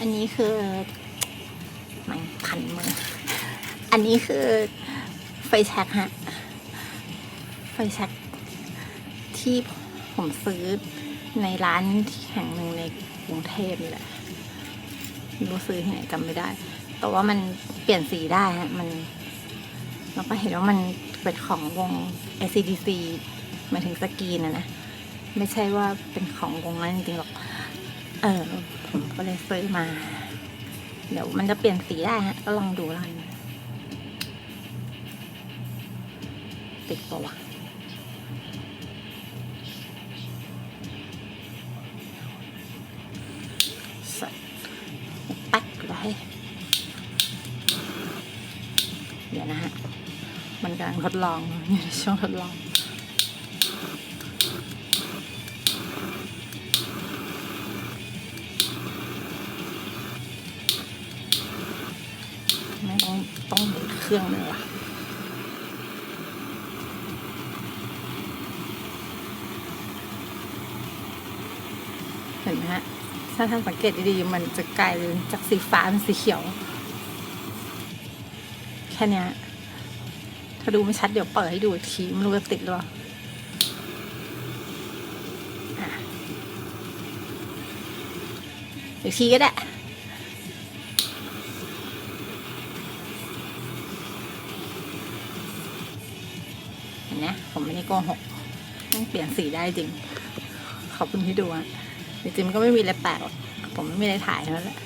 อันนี้คือมันพันมือ อันนี้คือไฟแช็กฮะ ไฟแช็กที่ผมซื้อในร้านแห่งหนึ่งในกรุงเทพนี่แหละรู้ซื้อที่ไหนจำไม่ได้ แต่ว่ามันเปลี่ยนสีได้ฮะ มันเราก็เห็นว่ามันเป็นของวง ACDC มาถึงสกีนนะนะ ไม่ใช่ว่าเป็นของวงนั้นจริงๆหรอก เออผมก็เลยซื้อมา เดี๋ยวมันจะเปลี่ยนสีได้ฮะ ก็ลองดูแล้วกันติดปะวะใส่แป๊กไว้เดี๋ยวนะฮะ มันกำลังทดลองอยู่ในช่วงทดลอง เครื่องเลยวะเห็นไหมฮะ ถ้าท่านสังเกตดีๆ มันจะกลายเป็นจากสีฟ้าเป็นสีเขียว แค่นี้ถ้าดูไม่ชัดเดี๋ยวเปิดให้ดูอีกทีไม่รู้จะติดหรือเปล่าอีกทีก็ได้ เห็นไหมผมไม่ได้โกหกต้องเปลี่ยนสีได้จริง ขอบคุณที่ดูอะจริงๆมันก็ไม่มีอะไรแปลกผมไม่มีอะไรถ่ายนั่นแหละ